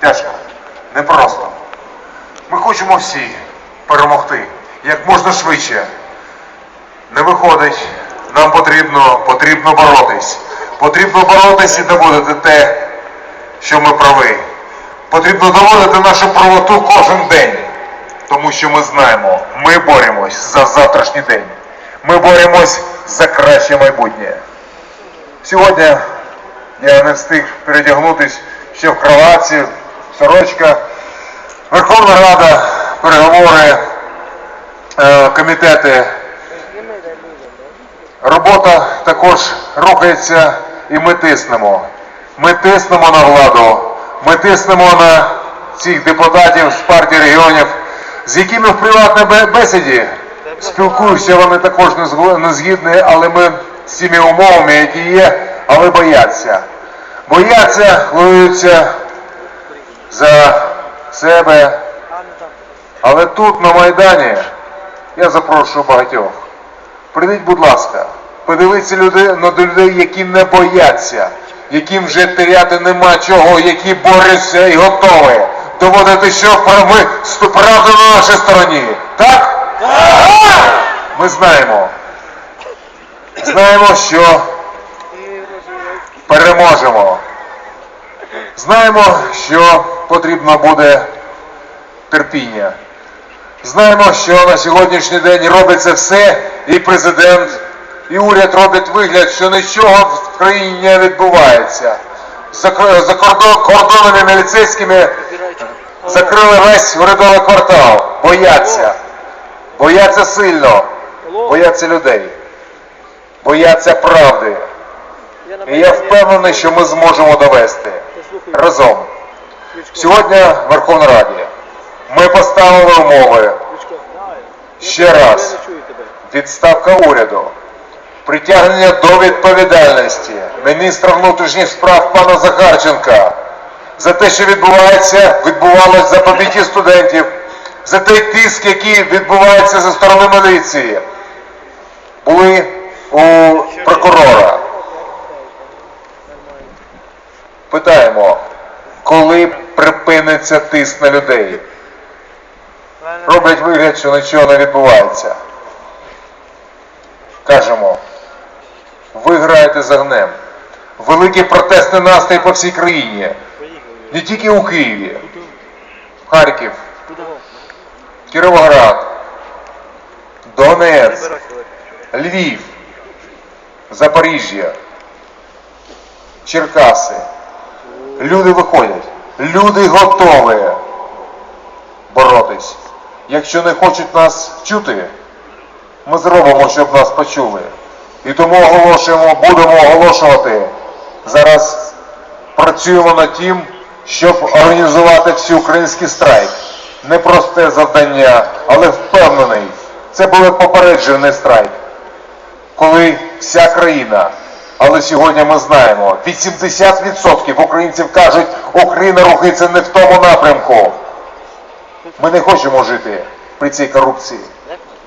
Тяжко, непросто. Ми хочемо всі перемогти як можна швидше. Не виходить, нам потрібно, потрібно боротись. Потрібно боротись і доводити те, що ми праві. Потрібно доводити нашу правоту кожен день. Тому що ми знаємо, ми боремось за завтрашній день. Ми боремось за краще майбутнє. Сьогодні я не встиг передягнутись ще в кроватці, сорочка. Верховна Рада, переговори, е, комітети. Робота також рухається і ми тиснемо. Ми тиснемо на владу, ми тиснемо на цих депутатів з партії регіонів, з якими в приватній бесіді спілкуюся, вони також не згідні, але ми з цими умовами, які є, але бояться. Бояться, хвилюються за себе. Але тут, на Майдані, я запрошую багатьох. Прийдіть, будь ласка, подивіться люди, на людей, які не бояться, яким вже теряти нема чого, які борються і готові доводити, що ми правда на нашій стороні. Так? Ми знаємо. Знаємо, що переможемо. Знаємо, що потрібно буде терпіння. Знаємо, що на сьогоднішній день робиться все, і президент, і уряд роблять вигляд, що нічого в країні не відбувається. За, кор- за кордон, кордонами міліцейськими закрили весь урядовий квартал. Бояться. Бояться сильно. Бояться людей. Бояться правди. І я впевнений, що ми зможемо довести разом. Сьогодні в Верховній Раді ми поставили умови. Ще раз. відставка уряду, притягнення до відповідальності. Міністра внутрішніх справ пана Захарченка. За те, що відбувається, відбувалось за побиті студентів, за той тиск, який відбувається зі сторони міліції. Були у прокурора. Питаємо, коли припиниться тиск на людей? Роблять вигляд, що нічого не відбувається. Кажемо, ви граєте з огнем. Великий протестний настрій по всій країні. Не тільки у Києві. Харків, Кіровоград, Донець, Львів, Запоріжжя, Черкаси. Люди виходять. Люди готові боротись. Якщо не хочуть нас чути, ми зробимо, щоб нас почули. І тому оголошуємо, будемо оголошувати. Зараз працюємо над тим, щоб організувати всеукраїнський страйк. Непросте завдання, але впевнений, це буде попереджений страйк коли вся країна, але сьогодні ми знаємо, 80% українців кажуть, Україна рухається не в тому напрямку. Ми не хочемо жити при цій корупції.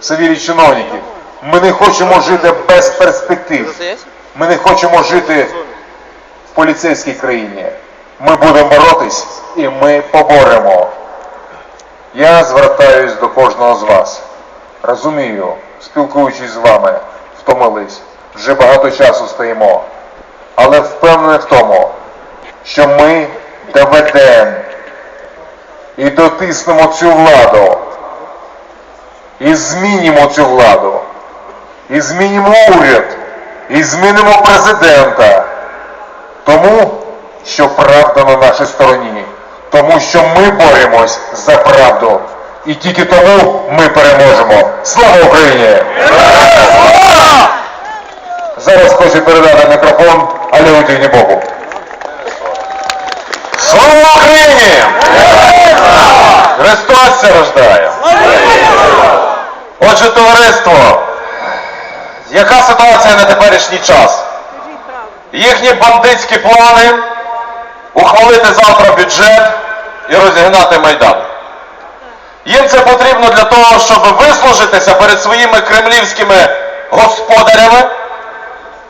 Савірі чиновників. Ми не хочемо жити без перспектив. Ми не хочемо жити в поліцейській країні. Ми будемо боротись і ми поборемо. Я звертаюсь до кожного з вас. Розумію, спілкуючись з вами, втомились. Вже багато часу стоїмо. Але впевнений в тому, що ми доведемо і дотиснемо цю владу. І змінимо цю владу. І змінимо уряд. І змінимо президента. Тому, що правда на нашій стороні. Тому що ми боремось за правду. І тільки тому ми переможемо. Слава Україні! Зараз хочу передати мікрофон Алеутівні Богу. Слава Україні! Христос рождає! Отже, товариство, яка ситуація на теперішній час? Їхні бандитські плани ухвалити завтра бюджет і розігнати Майдан. Їм це потрібно для того, щоб вислужитися перед своїми кремлівськими господарями.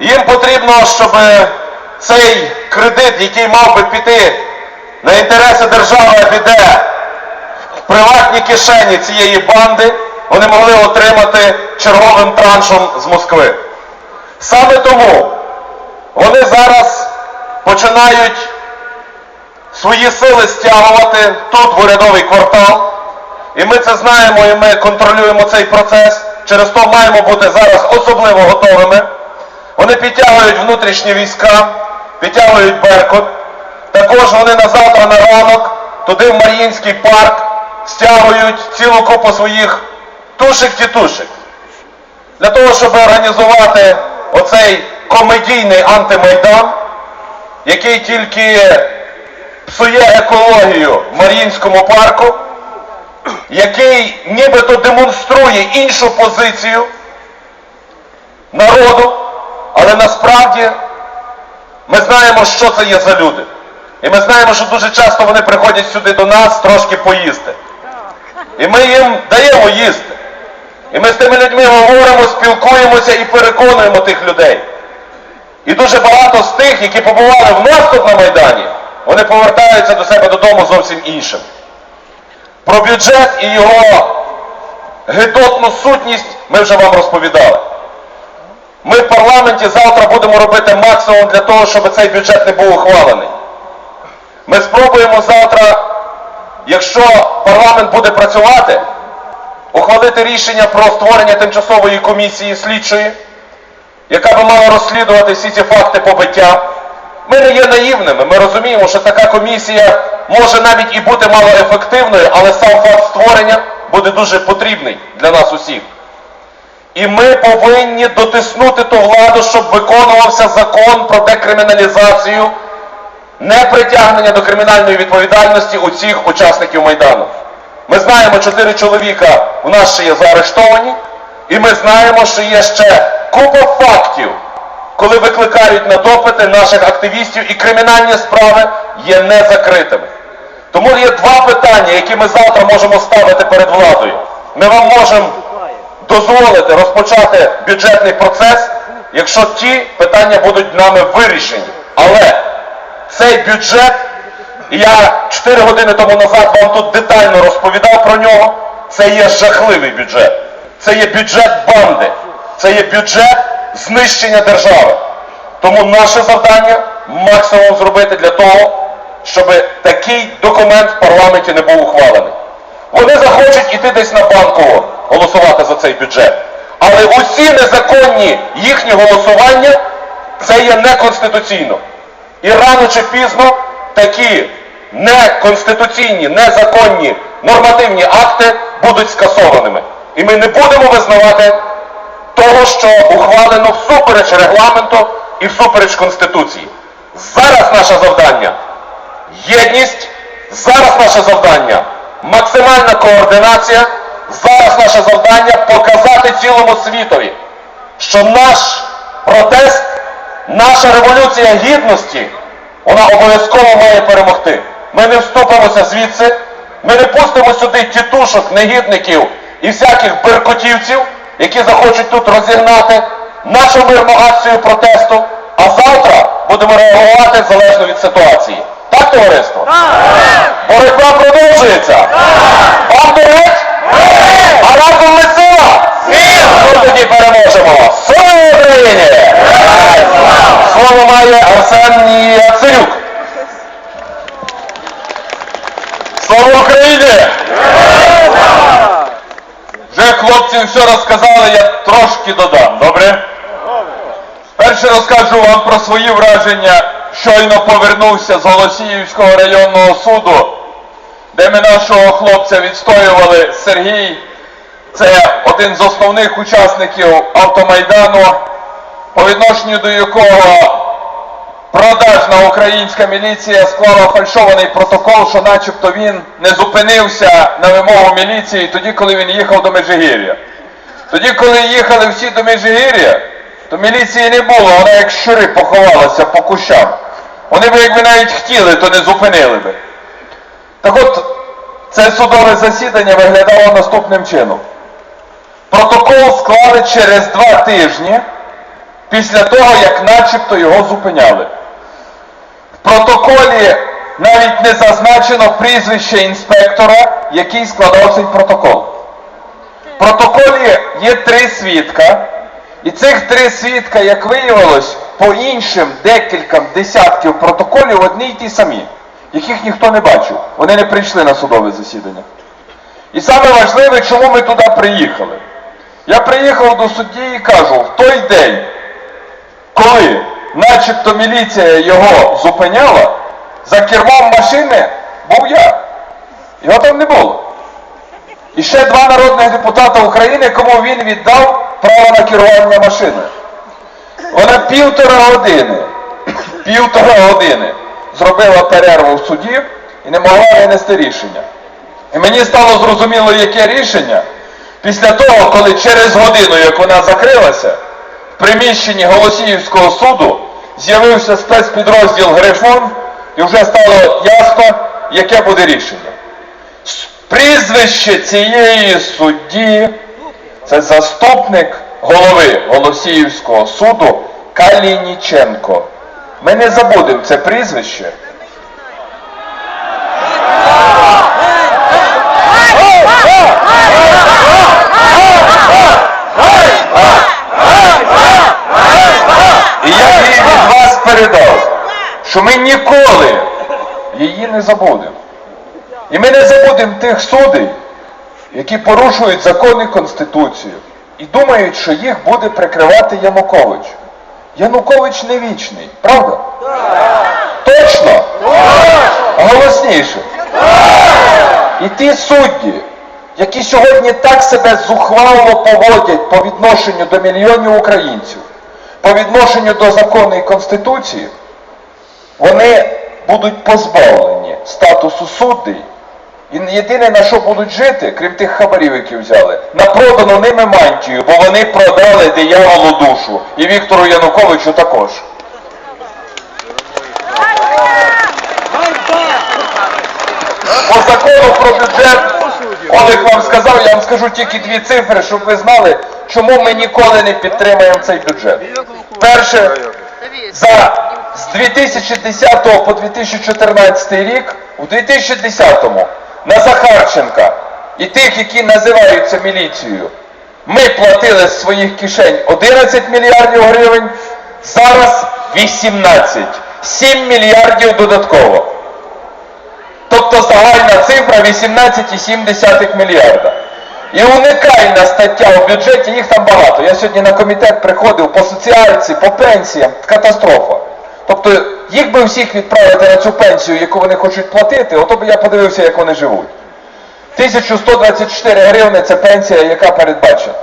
Їм потрібно, щоб цей кредит, який мав би піти на інтереси держави піде в приватні кишені цієї банди, вони могли отримати черговим траншем з Москви. Саме тому вони зараз починають свої сили стягувати тут, в урядовий квартал. І ми це знаємо, і ми контролюємо цей процес. Через то маємо бути зараз особливо готовими. Вони підтягують внутрішні війська, підтягують Беркут. Також вони на завтра на ранок туди в Мар'їнський парк стягують цілу купу своїх тушек-тітушек. Для того, щоб організувати оцей комедійний антимайдан, який тільки псує екологію в Мар'їнському парку, який нібито демонструє іншу позицію народу, але насправді ми знаємо, що це є за люди. І ми знаємо, що дуже часто вони приходять сюди до нас трошки поїсти. І ми їм даємо їсти. І ми з тими людьми говоримо, спілкуємося і переконуємо тих людей. І дуже багато з тих, які побували в нас тут на Майдані, вони повертаються до себе додому зовсім іншим. Про бюджет і його гидотну сутність ми вже вам розповідали. Ми в парламенті завтра будемо робити максимум для того, щоб цей бюджет не був ухвалений. Ми спробуємо завтра, якщо парламент буде працювати, ухвалити рішення про створення тимчасової комісії слідчої, яка би мала розслідувати всі ці факти побиття. Ми не є наївними, ми розуміємо, що така комісія може навіть і бути малоефективною, але сам факт створення буде дуже потрібний для нас усіх. І ми повинні дотиснути ту владу, щоб виконувався закон про декриміналізацію, непритягнення до кримінальної відповідальності усіх учасників Майдану. Ми знаємо, чотири чоловіка у нас ще є заарештовані, і ми знаємо, що є ще купа фактів, коли викликають на допити наших активістів, і кримінальні справи є незакритими. Тому є два питання, які ми завтра можемо ставити перед владою. Ми вам можемо дозволити розпочати бюджетний процес, якщо ті питання будуть нами вирішені. Але цей бюджет, і я 4 години тому назад вам тут детально розповідав про нього, це є жахливий бюджет. Це є бюджет банди, це є бюджет знищення держави. Тому наше завдання максимум зробити для того, щоб такий документ в парламенті не був ухвалений. Вони захочуть іти десь на банкову голосувати за цей бюджет. Але усі незаконні їхні голосування це є неконституційно. І рано чи пізно такі неконституційні, незаконні нормативні акти будуть скасованими. І ми не будемо визнавати того, що ухвалено всупереч регламенту і всупереч Конституції. Зараз наше завдання єдність, зараз наше завдання максимальна координація, зараз наше завдання показати цілому світові, що наш протест, наша революція гідності, вона обов'язково має перемогти. Ми не вступимося звідси, ми не пустимо сюди тітушок, негідників і всяких беркутівців, які захочуть тут розігнати нашу мирну акцію протесту, а завтра будемо реагувати залежно від ситуації. Так, товариство? Боротьба продовжується. Вам дорить? А разом ми сила? Ми тоді переможемо. Слава Україні! Слово має Арсен Яценюк. Слава Україні! Вже хлопці все розказали, я трошки додам, добре? Перше розкажу вам про свої враження. Щойно повернувся з Голосіївського районного суду, де ми нашого хлопця відстоювали Сергій. Це один з основних учасників автомайдану, по відношенню до якого продажна українська міліція склала фальшований протокол, що начебто він не зупинився на вимогу міліції тоді, коли він їхав до Межигір'я. Тоді, коли їхали всі до Межигір'я, то міліції не було, вона як щури поховалася по кущам. Вони б, якби навіть хотіли, то не зупинили би. Так от, це судове засідання виглядало наступним чином. Протокол склали через два тижні після того, як начебто його зупиняли. В протоколі навіть не зазначено прізвище інспектора, який складав цей протокол. В протоколі є три свідка, і цих три свідка, як виявилось, по іншим декільком десятків протоколів одні й ті самі, яких ніхто не бачив. Вони не прийшли на судове засідання. І саме важливе, чому ми туди приїхали. Я приїхав до судді і кажу, в той день, коли начебто міліція його зупиняла, за кермом машини був я. Його там не було. І ще два народних депутата України, кому він віддав право на керування машиною. Вона півтора години, півтора години зробила перерву в суді і не могла винести рішення. І мені стало зрозуміло, яке рішення після того, коли через годину, як вона закрилася, в приміщенні Голосіївського суду з'явився спецпідрозділ Грифон, і вже стало ясно, яке буде рішення. Прізвище цієї судді це заступник голови Голосіївського суду Калініченко. Ми не забудемо це прізвище. І я їй від вас передав, що ми ніколи її не забудемо. І ми не забудемо тих судей, які порушують закони Конституцію і думають, що їх буде прикривати Янукович. Янукович не вічний, правда? Точно? Голосніше. І ті судді, які сьогодні так себе зухвало поводять по відношенню до мільйонів українців, по відношенню до закону і Конституції, вони будуть позбавлені статусу суддей. І єдине на що будуть жити, крім тих хабарів, які взяли, на продану ними мантію, бо вони продали дияволу душу. І Віктору Януковичу також. По закону про бюджет, Олег вам сказав, я вам скажу тільки дві цифри, щоб ви знали, чому ми ніколи не підтримаємо цей бюджет. Перше, за з 2010 по 2014 рік, у 2010-му на Захарченка і тих, які називаються міліцією, ми платили з своїх кишень 11 мільярдів гривень, зараз 18. 7 мільярдів додатково. Тобто загальна цифра 18,7 мільярда. І уникальна стаття у бюджеті, їх там багато. Я сьогодні на комітет приходив по соціальці, по пенсіям, катастрофа. Тобто їх би всіх відправити на цю пенсію, яку вони хочуть платити, ото би я подивився, як вони живуть. 1124 гривни це пенсія, яка передбачена.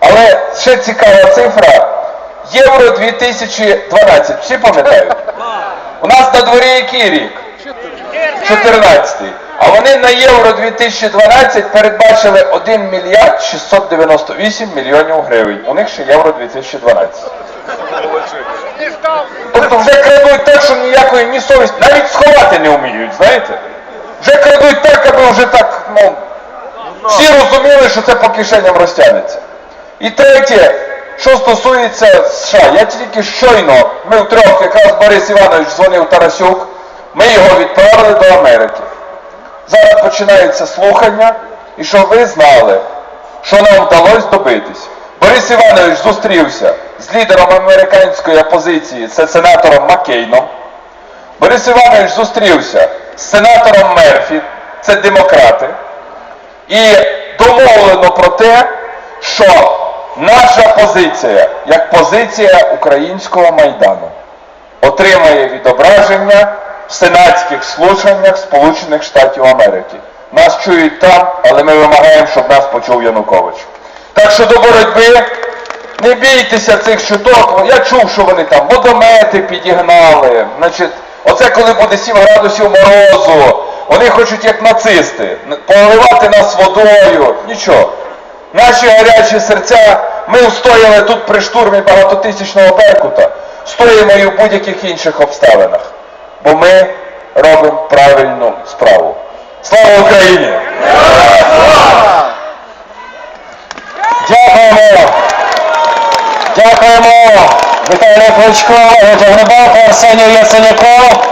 Але ще цікава цифра. Євро 2012. Всі пам'ятають? У нас на дворі який рік? 14. А вони на Євро 2012 передбачили 1 мільярд 698 мільйонів гривень. У них ще Євро 2012. Тобто вже крадуть так, що ніякої ні совісті, навіть сховати не вміють, знаєте? Вже крадуть так, аби вже так, ну, всі розуміли, що це по кишеням розтягнеться. І третє, що стосується США, я тільки щойно, ми втрьох, якраз Борис Іванович дзвонив Тарасюк, ми його відправили до Америки. Зараз починаються слухання, і щоб ви знали, що нам вдалося добитись. Борис Іванович зустрівся з лідером американської опозиції, це сенатором Маккейном. Борис Іванович зустрівся з сенатором Мерфі, це демократи. І домовлено про те, що наша позиція, як позиція українського майдану, отримає відображення в сенатських слуханнях Сполучених Штатів Америки. Нас чують там, але ми вимагаємо, щоб нас почув Янукович. Так що до боротьби не бійтеся цих чуток. Я чув, що вони там водомети підігнали. Значить, оце коли буде 7 градусів морозу. Вони хочуть, як нацисти, поливати нас водою. Нічого. Наші гарячі серця, ми устояли тут при штурмі багатотисячного Беркута, стоїмо і в будь-яких інших обставинах. Бо ми робимо правильну справу. Слава Україні! Дякуємо! Дякуємо! Віталію Кличко, Олегу Грибалку, Арсенію Яценюку.